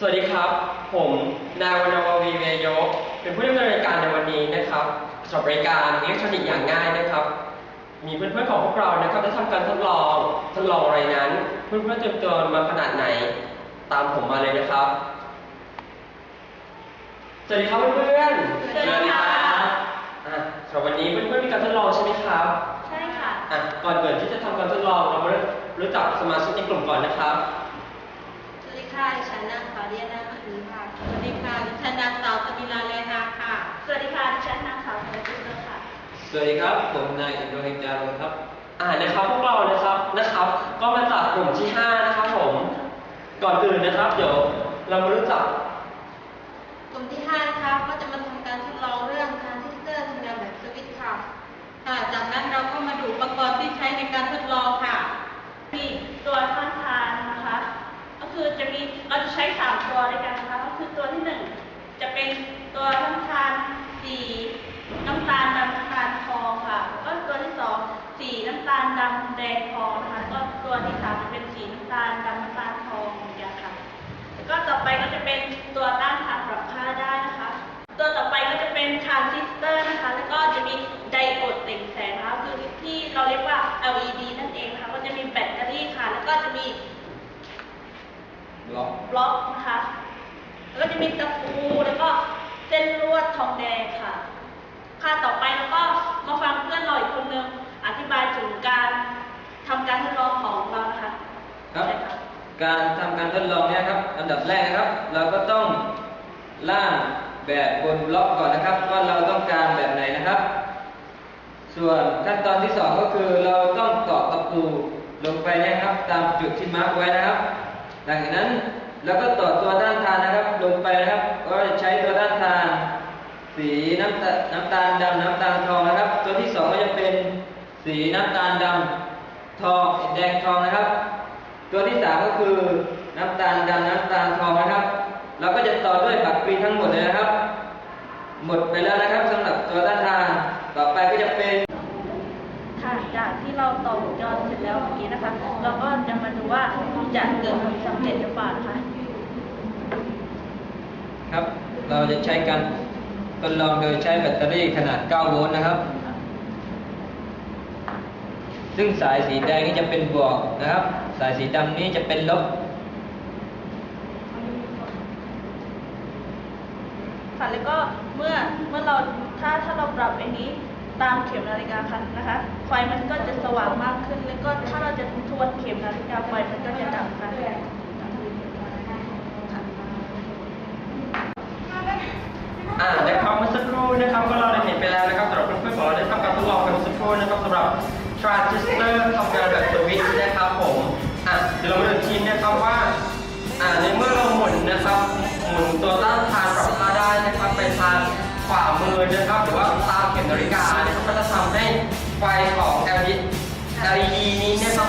สวัสดีครับ ผมนายวรรณววีเวียยก เป็นผู้ดำเนินรายการในวันนี้นะครับสำหรับบริการอิเล็กทรอนิกส์อย่างง่ายนะครับ มีเพื่อนๆของพวกเรานะครับได้ทำการทดลองทดลองอะไรนั้น เพื่อนๆเตรียมตัวมาขนาดไหน ตามผมมาเลยนะครับ สวัสดีครับเพื่อนๆสวัสดีค่ะอะสำหรับวันนี้เพื่อนๆมีการทดลองใช่ไหมครับ ใช่ค่ะอะก่อนเกิดที่จะทำการทดลองเรามารู้จักสมาชิกในกลุ่มก่อนนะครับสวัส ดีค่ะดิฉันนางสาวเดียนาอันนี้ค่ะ สวัสดีค่ะ ดิฉันนางสาวปฏิลาเลนาค่ะ สวัสดีค่ะ ดิฉันนางสาวสุรจิตค่ะ สวัสดีครับ ผมนายอินโดนีเซียครับ อ่านะครับพวกเรานะครับนะครับ ก็มาจากกลุ่มที่ 5 นะครับผม ก่อนอื่นนะครับ เดี๋ยวเรามารู้จัก กลุ่มที่5นะคะก็จะมาทำการทดลองเรื่องทรานซิสเตอร์ทำงานแบบสวิตช์ค่ะ ค่ะ จากนั้นเราก็มาดูอุปกรณ์ที่ใช้ในการทดลองค่ะ มีตัวต้านทานนะคะ ก็คือจะมีเราจะใช้สามตัวด้วยกันนะคะ ก็คือตัวที่หนึ่งจะเป็น ตัวต้านทานสีน้ำตาลดำน้ำตาลทองค่ะแล้วก็ตัวที่สองสีน้ำตาลดำแดงทองนะคะก็ตัวที่สามจะเป็นสีน้ำตาลดำน้ำตาลทองเหมือนกันค่ะแล้วก็ต่อไปก็จะเป็นตัวต้านทานปรับค่าได้นะคะ ตัวต่อไปก็จะเป็นทรานซิสเตอร์นะคะ แล้วก็จะมีไดโอดเปล่งแสงนะคะคือที่เราเรียกว่า LED นั่นเองนะคะก็จะมีแบตเตอรี่ค่ะ แล้วก็จะมีบล็อกบล็อกนะคะ แล้วก็จะมีตะปูแล้วก็ เส้นลวดทองแดงค่ะ ค่ะต่อไปแล้วก็มาฟังเพื่อนเราอีกคนนึงอธิบายถึงการทำการทดลองของเรานะคะครับใช่ค่ะการทำการทดลองเนี่ยครับอันดับแรกนะครับ เราก็ต้องร่างแบบบนบล็อกก่อนนะครับ ว่าเราต้องการแบบไหนนะครับ ส่วนขั้นตอนที่สองก็คือเราต้องตอกตะปูลงไปนะครับ ตามจุดที่มาร์กไว้นะครับ หลังจากนั้นเราก็ต่อตัวด้านทานนะครับ ลงไปนะครับก็จะใช้ตัวด้านทาน สีน้ำตาน้ำตาลดำน้ำตาลทองนะครับ ตัวที่สองก็จะเป็นสีน้ำตาลดำทองแดงทองนะครับ ตัวที่สามก็คือน้ำตาลดำน้ำตาลทองนะครับ เราก็จะต่อด้วยบัตรฟรีทั้งหมดเลยนะครับ หมดไปแล้วนะครับสำหรับตัวด้านทางต่อไปก็จะเป็นค่ะจากที่เราต่อวงจรเสร็จแล้วเมื่อกี้นะคะ เราก็จะมาดูว่าจะเกิดผลสำเร็จหรือเปล่านะคะครับเราจะใช้การ ทดลองโดยใช้แบตเตอรี่ขนาด 9 โวลต์นะครับ ซึ่งสายสีแดงนี่จะเป็นบวกนะครับ สายสีดำนี่จะเป็นลบค่ะแล้วก็เมื่อเมื่อเราถ้าถ้าเราปรับอันนี้ตามเข็มนาฬิกาค่ะนะคะไฟมันก็จะสว่างมากขึ้น แล้วก็ถ้าเราจะทวนเข็มนาฬิกาไฟมันก็จะดับค่ะ transistor ทำงานแบบสวิตช์นะครับผมอะเดี๋ยวเรามาดูทีนะครับว่าอ่าในเมื่อเราหมุนนะครับหมุนตัวต้านทานปรับค่าได้นะครับไปทางขวามือนะครับหรือว่าตามเข็มนาฬิกานะครับก็จะทำให้ไฟของ LED LED นี้นะครับ